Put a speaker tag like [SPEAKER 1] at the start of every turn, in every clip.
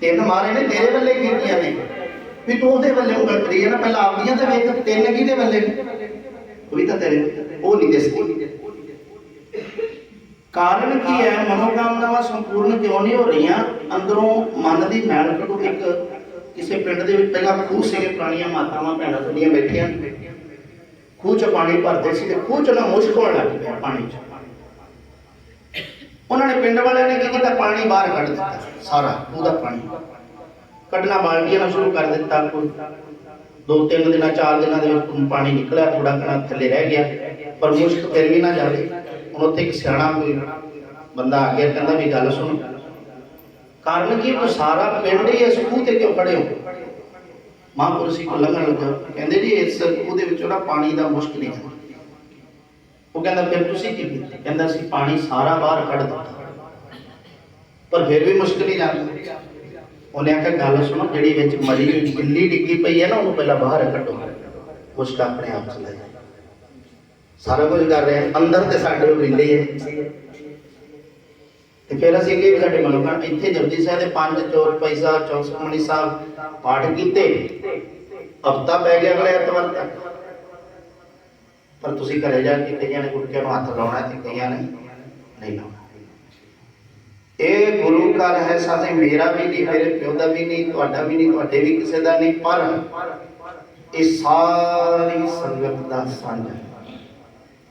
[SPEAKER 1] ਤਿੰਨ ਮਾਰੇ ਨੇ ਤੇਰੇ ਵੱਲੇ ਕੀਤੀਆਂ ਨੇ। ਵੀ ਤੂੰ ਉਹਦੇ ਵੱਲੇ ਉਂਗਲ ਕਰੀ ਨਾ, ਪਹਿਲਾਂ ਆਪਦੀਆਂ ਤੇ ਵੇਖ, ਤਿੰਨ ਕਿਹਦੇ ਵੱਲੇ ਨੇ? ਤਾਂ ਤੇਰੇ ਉਹ ਨਹੀਂ ਦਿਸਦੀ। ਕਾਰਨ ਕੀ ਹੈ? ਮਨੋਕਾਮਨਾਵਾਂ ਸੰਪੂਰਨ ਕਿਉਂ ਨਹੀਂ ਹੋ ਰਹੀਆਂ? ਅੰਦਰੋਂ ਮਨ ਦੀ ਮੈਲ ਕੱਢੋ ਇੱਕ ਕਿਸੇ ਪਿੰਡ ਦੇ ਵਿੱਚ ਪਹਿਲਾਂ ਖੂਹ ਸੀਗੇ, ਪੁਰਾਣੀਆਂ ਮਾਤਾਵਾਂ ਭੈਣਾਂ ਤੁਹਾਡੀਆਂ ਬੈਠੀਆਂ। ਖੂਹ ਚ ਪਾਣੀ ਭਰਦੇ ਸੀ ਤੇ ਖੂਹ ਚ ਨਾ ਮੁਸ਼ਕ ਹੋਣ ਲੱਗ ਪਿਆ ਪਾਣੀ ਚ। ਉਹਨਾਂ ਨੇ ਪਿੰਡ ਵਾਲਿਆਂ ਨੇ ਕੀ ਕੀਤਾ? ਪਾਣੀ ਬਾਹਰ ਕੱਢ ਦਿੱਤਾ, ਸਾਰਾ ਖੂਹ ਪਾਣੀ। ਕੱਢਣਾ ਬਾਲਟੀਆਂ ਨਾਲ ਸ਼ੁਰੂ ਕਰ ਦਿੱਤਾ ਕੋਈ। ਦੋ ਤਿੰਨ ਦਿਨਾਂ, ਚਾਰ ਦਿਨਾਂ ਦੇ ਵਿੱਚ ਪਾਣੀ ਨਿਕਲਿਆ ਥੋੜਾ ਘਣਾ ਥੱਲੇ ਰਹਿ ਗਿਆ। ਪਰ ਮੁਸ਼ਕ ਫਿਰ ਵੀ ਨਾ ਜਾਵੇ। ਹੁਣ ਉੱਥੇ ਇੱਕ ਸਿਆਣਾ ਕੋਈ ਬੰਦਾ ਆ ਗਿਆ, ਕਹਿੰਦਾ ਵੀ ਗੱਲ ਸੁਣ। ਕਾਰਨ ਕੀ? ਉਹ ਸਾਰਾ ਪਿੰਡ ਹੀ ਇਸ ਖੂਹ ਤੇ ਕਿਉਂ ਖੜੇ ਹੋ? ਮਹਾਂਪੁਰਸ਼ੀ ਕੋ ਲੰਘਣ ਲੱਗਾ। ਕਹਿੰਦੇ ਜੀ, ਇਸ ਖੂਹ ਦੇ ਵਿੱਚੋਂ ਨਾ ਪਾਣੀ ਦਾ ਮੁਸ਼ਕ ਨਹੀਂ। ਉਹ ਕਹਿੰਦਾ ਫਿਰ ਤੁਸੀਂ ਕੀ ਕੀਤਾ? ਕਹਿੰਦਾ ਅਸੀਂ ਪਾਣੀ ਸਾਰਾ ਬਾਹਰ ਕੱਢ ਦਿੱਤਾ। ਪਰ ਫਿਰ ਵੀ ਮੁਸ਼ਕ ਨਹੀਂ ਜਾਂਦਾ ਉਹਨੇ ਆਖਿਆ, ਗੱਲ ਸੁਣੋ, ਜਿਹੜੀ ਵਿੱਚ ਮਰੀ ਗਿੱਲੀ ਡਿੱਗੀ ਪਈ ਹੈ ਨਾ, ਉਹਨੂੰ ਪਹਿਲਾਂ ਬਾਹਰ ਕੱਢੋ। ਮੁਸ਼ਕ ਆਪਣੇ ਆਪ ਚਲਾ ਜਾਏ। ਸਾਰਾ ਕੁਝ ਕਰ ਰਿਹਾ ਅੰਦਰ ਤੇ ਸਾਡੇ ਉਹ ਗਿੱਲੇ ਹੈ। ਤੇ ਫਿਰ ਅਸੀਂ ਅੱਗੇ ਵੀ ਸਾਡੇ ਮਨੋਕਾਨ ਇੱਥੇ ਜਪਜੀ ਸਾਹਿਬ ਦੇ ਪੰਜ ਚੋਰ ਪੈਸਾ ਚੌਸਮਣੀ ਸਾਹਿਬ ਪਾਠ ਕੀਤੇ। ਹਫਤਾ ਪੈ ਗਿਆ ਅਗਲੇ ਐਤਵਾਰ ਤੱਕ। ਪਰ ਤੁਸੀਂ ਘਰੇ ਜਾ ਕੇ ਕਈਆਂ ਨੇ ਗੁਟਕਿਆਂ ਨੂੰ ਹੱਥ ਲਾਉਣਾ ਤੇ ਕਈਆਂ ਨੇ ਨਹੀਂ ਲਾਉਣਾ। ਇਹ ਗੁਰੂ ਘਰ ਹੈ ਸਾਥੇ ਮੇਰਾ ਵੀ ਨਹੀਂ, ਮੇਰੇ ਪਿਓ ਦਾ ਵੀ ਨਹੀਂ, ਤੁਹਾਡਾ ਵੀ ਨਹੀਂ, ਤੁਹਾਡੇ ਵੀ ਕਿਸੇ ਦਾ ਨਹੀਂ, ਪਰ ਇਹ ਸਾਰੀ ਸੰਗਤ ਦਾ ਸਾਂਝਾ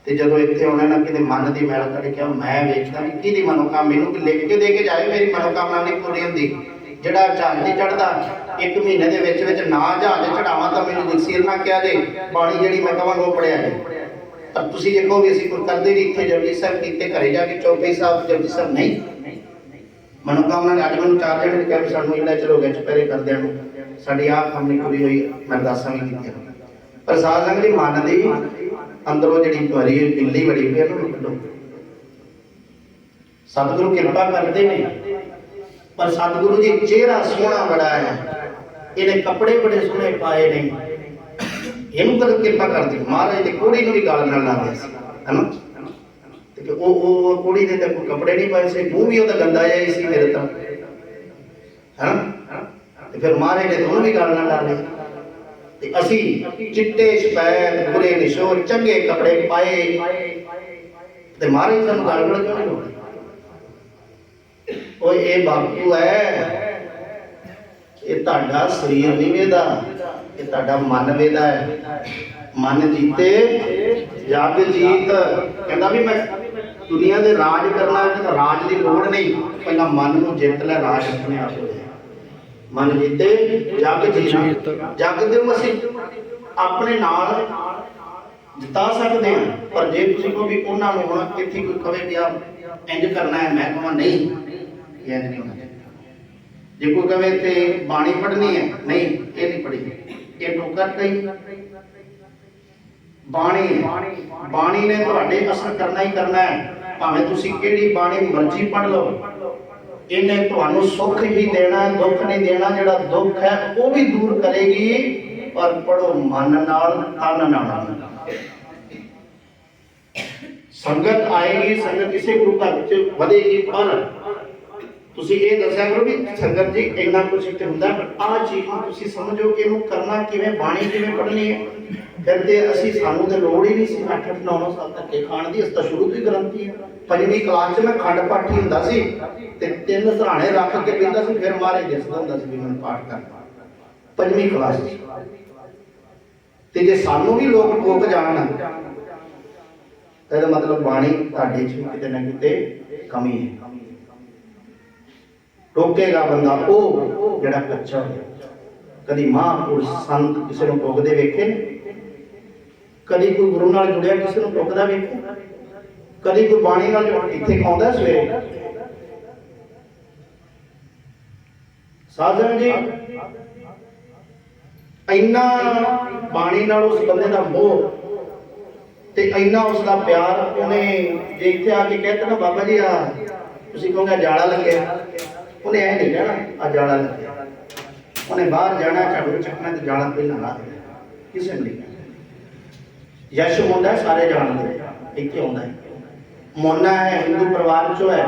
[SPEAKER 1] ਤੇ ਜਦੋਂ ਇੱਥੇ ਆਉਣਾ ਨਾ, ਕਿਤੇ ਮਨ ਦੀ ਮੈਲ ਕੱਢ ਕੇ ਮੈਂ ਵੇਖਦਾ ਵੀ ਕਿਹਦੀ ਮਨੋਕਾਮ ਮੈਨੂੰ ਲਿਖ ਕੇ ਦੇ ਕੇ ਜਾਏ ਮੇਰੀ ਮਨੋਕਾਮਨਾ ਨਹੀਂ ਪੂਰੀ ਹੁੰਦੀ। ਜਿਹੜਾ ਜਹਾਜ਼ ਨਹੀਂ ਚੜਦਾ ਇੱਕ ਮਹੀਨੇ ਦੇ ਵਿੱਚ ਵਿੱਚ ਨਾ ਜਹਾਜ਼ ਚੜਾਵਾਂ ਤਾਂ ਮੈਨੂੰ ਜਗਸੀਰ ਨਾ ਕਿਹਾ ਜੇ, ਬਾਣੀ ਜਿਹੜੀ ਮੈਂ ਕਵਾਂਗਾ ਉਹ ਪੜਿਆ ਜੇ। ਪਰ ਤੁਸੀਂ ਦੇਖੋ ਵੀ ਅਸੀਂ ਕੋਈ ਕਰਦੇ ਨਹੀਂ ਇੱਥੇ ਜਪਜੀ ਸਾਹਿਬ ਕੀਤੇ, ਘਰੇ ਜਾ ਕੇ ਚੌਪਈ ਸਾਹਿਬ, ਜਪਜੀ ਸਾਹਿਬ ਨਹੀਂ। ਮਨੋਕਾਮਨਾ ਨੇ ਅੱਜ ਮੈਨੂੰ ਚਾਰ ਜਣੇ ਕਿਹਾ ਵੀ ਸਾਨੂੰ ਇੰਨਾ ਚਿਰ ਗਿਆ ਚੁਪਹਿਰੇ ਕਰਦਿਆਂ ਨੂੰ। ਸਾਡੀ ਆਹ ਕੰਮ ਪੂਰੀ ਹੋਈ ਅਰਦਾਸਾਂ ਵੀ ਕੀਤੀਆਂ। ਪਰ ਸਾਧ ਸੰਗਤ ਜੀ, ਮਨ ਦੀ ਅੰਦਰੋਂ ਜਿਹੜੀ ਭਰੀ ਹੋਈ ਬੜੀ ਪਈ ਉਹਨੂੰ ਕੱਢੋ। ਸਤਿਗੁਰੂ ਕਿਰਪਾ ਕਰਦੇ ਨੇ, ਪਰ ਸਤਿਗੁਰੂ ਜੀ, ਚਿਹਰਾ ਸੋਹਣਾ ਬੜਾ ਹੈ। ਇਹਨੇ ਕੱਪੜੇ ਬੜੇ ਸੋਹਣੇ ਪਾਏ ਨੇ। ਇਹਨੂੰ ਕਦ ਕਿਰਪਾ ਕਰਦੀ ਮਹਾਰਾਜ ਦੇ ਕੋੜੀ ਨੂੰ ਵੀ ਗਾਲ ਨਾਲ ਲਾਉਂਦੇ ਸੀ ਹਨਾ? ਤੇ ਉਹ ਉਹ ਉਹ ਕੁੜੀ ਦੇ ਤਾਂ ਕੋਈ ਕੱਪੜੇ ਨਹੀਂ ਪਾਏ ਸੀ, ਮੂੰਹ ਵੀ ਉਹਦਾ ਗੰਦਾ ਜਿਹਾ ਹੀ ਸੀ ਮੇਰੇ ਤਾਂ ਹਾਂ ਤੇ ਫਿਰ ਮਹਾਰਾਜ ਨੇ ਦੋਨੋਂ ਵੀ ਗੱਲ ਨਾਲ ਲਾ ਲਿਆ ਤੇ ਅਸੀਂ ਚਿੱਟੇ ਸ਼ਪੈਦ ਬੁਰੇ ਨਿਸ਼ੋਰ, ਚੰਗੇ ਕੱਪੜੇ ਪਾਏ। ਤੇ ਮਹਾਰਾਜ ਸਾਨੂੰ ਗੱਲ ਕਿਉਂ ਨਹੀਂ ਲਾਉਂਦੇ? ਓਏ, ਇਹ ਬਾਪੂ ਹੈ। ਇਹ ਤੁਹਾਡਾ ਸਰੀਰ ਨਹੀਂ ਵੇਦਾ ਇਹ ਤੁਹਾਡਾ ਮਨ ਵੇਦਾ ਹੈ। ਮਨ ਜੀਤੇ ਜਗ ਜੀਤ। ਕਹਿੰਦਾ ਵੀ ਮੈਂ ਦੁਨੀਆ ਦੇ ਰਾਜ ਕਰਨਾ ਹੈ ਤਾਂ ਰਾਜ ਦੀ ਲੋੜ ਨਹੀਂ। ਪਹਿਲਾਂ ਮਨ ਨੂੰ ਜਿੱਤ ਲੈ ਰਾਜ ਆਪਣੇ ਆਪ ਹੋ ਜਾਏ ਮਨ ਜੀਤੇ ਜਗ ਜੀਤ। ਜਗ ਦੇ ਅਸੀਂ ਆਪਣੇ ਨਾਲ ਜਿਤਾ ਸਕਦੇ ਹਾਂ। ਪਰ ਜੇ ਤੁਸੀਂ ਕਹੋ ਵੀ ਉਹਨਾਂ ਨੂੰ ਹੁਣ ਇੱਥੇ ਕੋਈ ਕਵੇ ਵੀ ਆ ਇੰਜ ਕਰਨਾ ਹੈ ਮੈਂ ਕਹਾਂ ਨਹੀਂ ਇਹ ਇੰਜ ਨਹੀਂ ਹੋਣਾ ਜੇ ਕੋਈ ਕਵੇ ਤੇ ਬਾਣੀ ਪੜ੍ਹਨੀ ਹੈ, ਨਹੀਂ, ਇਹ ਨਹੀਂ ਪੜ੍ਹੀ। ਇਹ ਟੋਕਰ ਕਈ ਬਾਣੀ ਬਾਣੀ ਨੇ ਤੁਹਾਡੇ ਅਸਰ ਕਰਨਾ ਹੀ ਕਰਨਾ ਹੈ। ਭਾਵੇਂ ਤੁਸੀਂ ਕਿਹੜੀ ਬਾਣੀ ਮਰਜ਼ੀ ਪੜ੍ਹ ਲਓ। ਇਹਨੇ ਤੁਹਾਨੂੰ ਸੁੱਖ ਹੀ ਦੇਣਾ, ਦੁੱਖ ਨਹੀਂ ਦੇਣਾ, ਜਿਹੜਾ ਦੁੱਖ ਹੈ, ਉਹ ਵੀ ਦੂਰ ਕਰੇਗੀ। ਪਰ ਪੜੋ ਮਨ ਨਾਲ, ਤਨ ਨਾਲ। ਸੰਗਤ ਆਏਗੀ, ਸੰਗਤ ਇਸੇ ਗੁਰੂ ਘਰ ਵਿੱਚ ਵਧੇਗੀ, ਪਰ ਤੁਸੀਂ ਇਹ ਦੱਸਿਆ ਕਰੋ ਵੀ ਸੰਗਤ ਜੀ, ਇੰਨਾ ਕੁਝ ਇੱਥੇ ਹੁੰਦਾ, ਪਰ ਆਹ ਚੀਜ਼ ਨੂੰ ਤੁਸੀਂ ਸਮਝੋ ਕਿ ਇਹਨੂੰ ਕਰਨਾ ਕਿਵੇਂ, ਬਾਣੀ ਕਿਵੇਂ ਪੜ੍ਹਨੀ ਹੈ? ਫਿਰ ਅਸੀਂ, ਸਾਨੂੰ ਤੇ ਲੋੜ ਹੀ ਨਹੀਂ ਸੀ 8 8 9 9 ਸਾਲ ਤੱਕ ਖਾਣ ਦੀ, ਅਸੀਂ ਤਾਂ ਸ਼ੁਰੂ ਤੋਂ ਹੀ ਗਰੰਟੀ ਹੈ। ਪੰਜਵੀਂ ਕਲਾਸ 'ਚ ਮੈਂ ਖੰਡ ਪਾਠੀ ਹੁੰਦਾ ਸੀ ਤੇ ਤਿੰਨ ਸਰਾਣੇ ਰੱਖ ਕੇ ਪੈਂਦਾ ਸੀ, ਫਿਰ ਮਾਰੇ ਦਿਸਦਾ ਹੁੰਦਾ ਸੀ ਵੀ ਮੈਨੂੰ ਪਾਠ ਕਰਨਾ ਪੰਜਵੀਂ ਕਲਾਸ 'ਚ। ਤੇ ਜੇ ਸਾਨੂੰ ਵੀ ਲੋਕ ਟੋਕ ਜਾਣ, ਤਾਂ ਇਹਦਾ ਮਤਲਬ ਬਾਣੀ ਤੁਹਾਡੇ 'ਚ ਕਿਤੇ ਨਾ ਕਿਤੇ ਕਮੀ ਹੈ। ਟੋਕੇਗਾ ਬੰਦਾ ਉਹ ਜਿਹੜਾ ਕੱਚਾ ਹੋਇਆ। ਕਦੀ ਮਹਾਂਪੁਰਸ਼ ਸੰਤ ਕਿਸੇ ਨੂੰ ਟੋਕਦੇ ਵੇਖੇ? ਨੇ? ਕਦੀ ਕੋਈ ਗੁਰੂ ਨਾਲ ਜੁੜਿਆ ਕਿਸੇ ਨੂੰ ਟੋਕਦਾ ਵੇਖੇ? ਕਦੀ ਕੋਈ ਬਾਣੀ ਨਾਲ ਇੱਥੇ ਆਉਂਦਾ ਸਵੇਰੇ? ਸਾਧਨ ਜੀ, ਇੰਨਾ ਬਾਣੀ ਨਾਲ ਉਸ ਬੰਦੇ ਦਾ ਮੋਹ ਤੇ ਇੰਨਾ ਉਸ ਦਾ ਪਿਆਰ, ਉਹਨੇ ਜੇ ਇੱਥੇ ਆ ਕੇ ਕਹਿੰਦਾ ਨਾ, ਬਾਬਾ ਜੀ ਆ ਤੁਸੀਂ ਕਹੋਗੇ ਜਾਲਾ ਲੱਗਿਆ। ਉਹਨੇ ਐ ਨਹੀਂ ਕਹਿਣਾ ਆ ਜਾਲਾ ਲੱਗਿਆ ਉਹਨੇ ਬਾਹਰ ਜਾਣਾ, ਝਾੜੂ ਚੱਕਣਾ ਤੇ ਜਾਲਾ ਪਹਿਲਾਂ ਲਾ ਦੇਣਾ। ਕਿਸੇ ਨੂੰ ਨਹੀਂ ਯਸ਼ ਮੁੰਡਾ ਸਾਰੇ ਜਾਣਦੇ ਇੱਥੇ ਆਉਂਦਾ ਹੈ। ਮੋਨਾ ਹੈ, ਹਿੰਦੂ ਪਰਿਵਾਰ ਚੋਂ ਹੈ,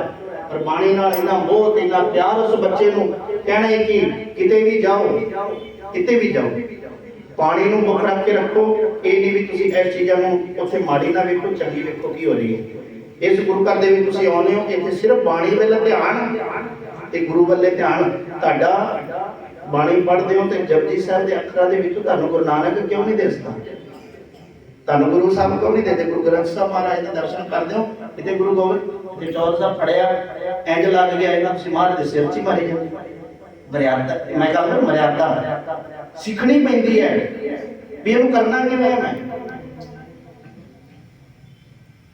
[SPEAKER 1] ਪਰ ਬਾਣੀ ਨਾਲ ਇੰਨਾ ਮੋਹ ਤੇ ਇੰਨਾ ਪਿਆਰ ਉਸ ਬੱਚੇ ਨੂੰ ਕਹਿਣਾ ਕਿ ਕਿਤੇ ਵੀ ਜਾਓ, ਕਿਤੇ ਵੀ ਜਾਓ ਪਾਣੀ ਨੂੰ ਮੁੱਖ ਰੱਖ ਕੇ ਰੱਖੋ। ਇਹ ਨਹੀਂ ਵੀ ਤੁਸੀਂ ਇਸ ਚੀਜ਼ਾਂ ਨੂੰ ਉੱਥੇ ਮਾੜੀ ਨਾ ਵੇਖੋ, ਚੰਗੀ ਵੇਖੋ, ਕੀ ਹੋ ਰਹੀ ਹੈ। ਇਸ ਗੁਰੂ ਘਰ ਦੇ ਵਿੱਚ ਤੁਸੀਂ ਆਉਂਦੇ ਹੋ ਇੱਥੇ ਸਿਰਫ ਬਾਣੀ ਵੱਲ ਧਿਆਨ ਤੇ ਗੁਰੂ ਵੱਲੇ ਧਿਆਨ ਤੁਹਾਡਾ ਬਾਣੀ ਪੜ੍ਹਦੇ ਹੋ ਤੇ ਜਪਜੀ ਸਾਹਿਬ ਦੇ ਅੱਖਰਾਂ ਦੇ ਵਿੱਚ ਤੁਹਾਨੂੰ ਗੁਰੂ ਨਾਨਕ ਕਿਉਂ ਨਹੀਂ ਦਿਸਦਾ ਤੁਹਾਨੂੰ ਗੁਰੂ ਸਾਹਿਬ ਕਿਉਂ ਨਹੀਂ ਦਿੰਦੇ ਗੁਰੂ ਗ੍ਰੰਥ ਸਾਹਿਬ ਮਹਾਰਾਜ ਦੇ ਦਰਸ਼ਨ ਕਰਦੇ ਹੋ? ਕਿਤੇ ਗੁਰੂ ਗੋਬਿੰਦ ਤੇ ਚੌਰ ਸਾਹਿਬ ਫੜਿਆ, ਇੰਜ ਲੱਗ ਗਿਆ ਇਹਨਾਂ ਤੁਸੀਂ ਦੇ ਸਿਰ 'ਚ ਹੀ ਮਾਰੇ ਮਰਿਆਦਾ, ਮੈਂ ਕਹਿੰਦਾ ਮਰਿਆਦਾ। ਸਿੱਖਣੀ ਪੈਂਦੀ ਹੈ ਵੀ ਇਹਨੂੰ ਕਰਨਾ ਕਿਵੇਂ ਹੈ? ਮੈਂ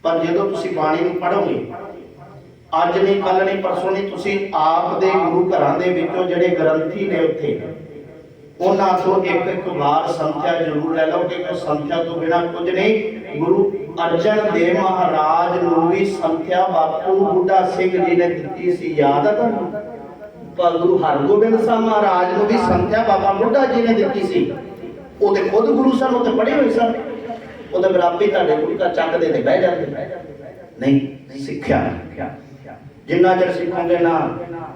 [SPEAKER 1] ਪਰ ਜਦੋਂ ਤੁਸੀਂ ਬਾਣੀ ਨੂੰ ਪੜੋਗੇ ਅੱਜ ਨਹੀਂ ਕੱਲ ਨਹੀਂ, ਪਰਸੋਂ ਨਹੀਂ, ਤੁਸੀਂ ਆਪ ਦੇ ਗੁਰੂ ਘਰਾਂ ਦੇ ਵਿੱਚੋਂ ਜਿਹੜੇ ਗ੍ਰੰਥੀ ਨੇ ਉੱਥੇ, ਉਹਨਾਂ ਤੋਂ ਇੱਕ ਇੱਕ ਵਾਰ ਸੰਥਿਆ ਜ਼ਰੂਰ ਲੈ ਲਓ ਕਿ ਸੰਥਿਆ ਤੋਂ ਬਿਨਾ ਕੁਝ ਨਹੀਂ। ਗੁਰੂ ਅਰਜਨ ਦੇਵ ਮਹਾਰਾਜ ਨੂੰ ਵੀ ਸੰਥਿਆ ਬਾਪੂ ਬੁੱਢਾ ਸਿੰਘ ਜੀ ਨੇ ਦਿੱਤੀ ਸੀ ਯਾਦ। ਆ ਤੁਹਾਨੂੰ ਪਰ ਗੁਰੂ ਹਰਗੋਬਿੰਦ ਸਾਹਿਬ ਮਹਾਰਾਜ ਨੂੰ ਵੀ ਸੰਥਿਆ ਬਾਬਾ ਬੁੱਢਾ ਜੀ ਨੇ ਦਿੱਤੀ ਸੀ। ਉਹ ਤੇ ਖੁਦ ਗੁਰੂ ਸਨ ਉਹ ਤੇ ਪੜ੍ਹੇ ਹੋਏ ਸਨ। ਉਹ ਤੇ ਬਰਾਬਰੀ ਤੁਹਾਡੇ ਗੁਰੂ ਘਰ ਚੱਕਦੇ ਤੇ ਬਹਿ ਜਾਂਦੇ। ਨਹੀਂ, ਸਿੱਖਿਆ। ਜਿੰਨਾ ਚਿਰ ਸਿੱਖੋਗੇ ਨਾ,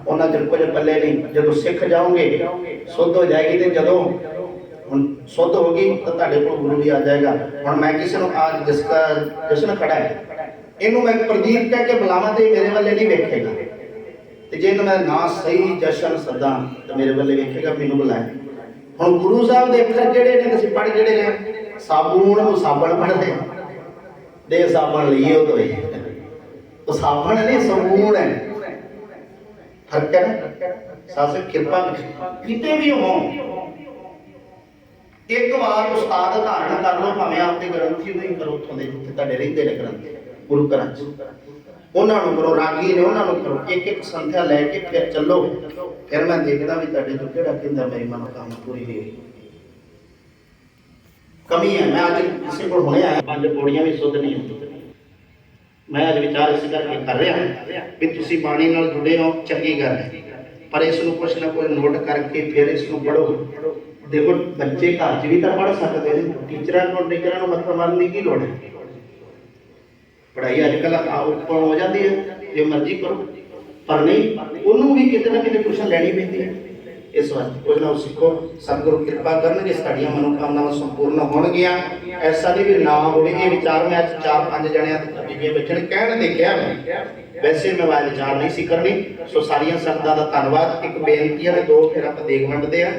[SPEAKER 1] ਉਹਨਾਂ ਚਿਰ ਕੁਝ ਪੱਲੇ ਨਹੀਂ। ਜਦੋਂ ਸਿੱਖ ਜਾਓਗੇ, ਸੁੱਧ ਹੋ ਜਾਏਗੀ ਤੇ ਜਦੋਂ ਹੁਣ ਸੁੱਧ ਹੋ ਗਈ, ਤਾਂ ਤੁਹਾਡੇ ਕੋਲ ਗੁਰੂ ਵੀ ਆ ਜਾਏਗਾ। ਹੁਣ ਮੈਂ ਕਿਸੇ ਨੂੰ ਅੱਜ ਜਿਸ ਜਸ਼ਨ ਖੜਾ ਹੈ, ਇਹਨੂੰ ਮੈਂ ਪ੍ਰਦੀਪ ਕਹਿ ਕੇ ਬੁਲਾਵਾਂ ਤੇ ਮੇਰੇ ਵੱਲੇ ਨਹੀਂ ਵੇਖੇਗਾ। ਤੇ ਜੇ ਮੈਂ ਨਾ ਸਹੀ ਜਸ਼ਨ ਸਦਾ, ਤੇ ਮੇਰੇ ਵੱਲੇ ਵੇਖੇਗਾ, ਮੈਨੂੰ ਬੁਲਾਏ ਹੁਣ ਗੁਰੂ ਸਾਹਿਬ ਦੇ ਅੱਖਰ ਜਿਹੜੇ ਨੇ, ਤੁਸੀਂ ਪੜ੍ਹ ਜਿਹੜੇ ਨੇ? ਸਾਬੂਨ ਨੂੰ ਸਾਬਣ ਪੜ੍ਹਦੇ। ਦੇ ਸਾਬਣ ਲਈਏ ਉਹ ਤੋਏ ਉਹ ਸਾਬਣ ਨਹੀਂ ਸਾਬੂਨ ਹੈ ਫ਼ਰਕ ਹੈ ਨਾ? ਸਾਸੇ ਕਿਰਪਾ ਕਿਤੇ ਵੀ ਇੱਕ ਵਾਰ ਉਸਤਾਦ ਧਾਰਨ ਕਰ ਲਓ, ਭਾਵੇਂ ਆਪਦੇ ਗ੍ਰੰਥੀ ਨੂੰ ਕਰੋ ਉੱਥੋਂ ਦੇ, ਜਿੱਥੇ ਤੁਹਾਡੇ ਰਹਿੰਦੇ ਨੇ ਗ੍ਰੰਥੀ, ਗੁਰੂ ਘਰਾਂ 'ਚ। ਉਹਨਾਂ ਨੂੰ ਕਰੋ, ਰਾਗੀ ਨੇ ਉਹਨਾਂ ਨੂੰ ਕਰੋ। ਇੱਕ ਇੱਕ ਸੰਥਿਆ ਲੈ ਕੇ ਫਿਰ ਚੱਲੋ। ਫਿਰ ਮੈਂ ਦੇਖਦਾ ਵੀ ਤੁਹਾਡੇ ਤੋਂ ਕਿਹੜਾ ਕਹਿੰਦਾ ਮੇਰੀ ਮਨੋਕਾਮਨਾ ਪੂਰੀ ਹੋਈ। ਕਮੀ ਹੈ, ਮੈਂ ਅੱਜ ਕਿਸੇ ਕੋਲ ਹੁਣੇ ਆਇਆ। ਪੰਜ ਪੌੜੀਆਂ ਵੀ ਸੁੱਧ ਨਹੀਂ ਹੁੰਦੀਆਂ। ਮੈਂ ਅੱਜ ਵਿਚਾਰ ਇਸ ਕਰਕੇ ਕਰ ਰਿਹਾ ਵੀ ਤੁਸੀਂ ਬਾਣੀ ਨਾਲ ਜੁੜੇ ਹੋ, ਚੰਗੀ ਗੱਲ ਹੈ। ਪਰ ਇਸ ਨੂੰ ਕੁਛ ਨਾ ਕੁਛ ਨੋਟ ਕਰਕੇ ਫਿਰ ਇਸ ਨੂੰ ਪੜੋ ਦੇਖੋ, ਬੱਚੇ ਘਰ 'ਚ ਵੀ ਤਾਂ ਪੜ ਸਕਦੇ ਨੇ, ਟੀਚਰਾਂ ਨੂੰ ਟੀਚਰਾਂ ਨੂੰ ਮੱਥਾ ਮਾਰਨ ਦੀ ਕੀ ਲੋੜ ਹੈ? ਪੜ੍ਹਾਈ ਅੱਜ ਕੱਲ੍ਹ ਉੱਪਰ ਹੋ ਜਾਂਦੀ ਹੈ, ਜੇ ਮਰਜ਼ੀ ਕਰੋ। ਪਰ ਨਹੀਂ, ਉਹਨੂੰ ਵੀ ਕਿਤੇ ਨਾ ਕਿਤੇ ਟਿਊਸ਼ਨ ਲੈਣੀ ਪੈਂਦੀ ਹੈ। ਇਸ ਵਾਸਤੇ ਕੁਝ ਨਾ ਸਿੱਖੋ, ਸਤਿਗੁਰੂ ਕਿਰਪਾ ਕਰਨਗੇ, ਸਾਡੀਆਂ ਮਨੋਕਾਮਨਾਵਾਂ ਸੰਪੂਰਨ ਹੋਣਗੀਆਂ। ਐਸਾ ਨਹੀਂ ਵੀ ਨਾ ਹੋਵੇ, ਇਹ ਵਿਚਾਰ ਮੈਂ ਅੱਜ ਚਾਰ ਪੰਜ ਜਣਿਆਂ ਦੇ ਬੀਬੀਆਂ ਬੱਚੇ ਕਹਿਣ ਦੇ ਕਿਹਾ ਮੈਂ ਵੈਸੇ ਮੈਂ ਵਾਰ ਵਿਚਾਰ ਨਹੀਂ ਸੀ ਕਰਨੀ, ਸੋ ਸਾਰੀਆਂ ਸੰਗਤਾਂ ਦਾ ਧੰਨਵਾਦ। ਇੱਕ ਬੇਨਤੀ ਹੈ ਦੋ ਫਿਰ ਆਪਾਂ ਦੇਖ ਵੰਡਦੇ ਆ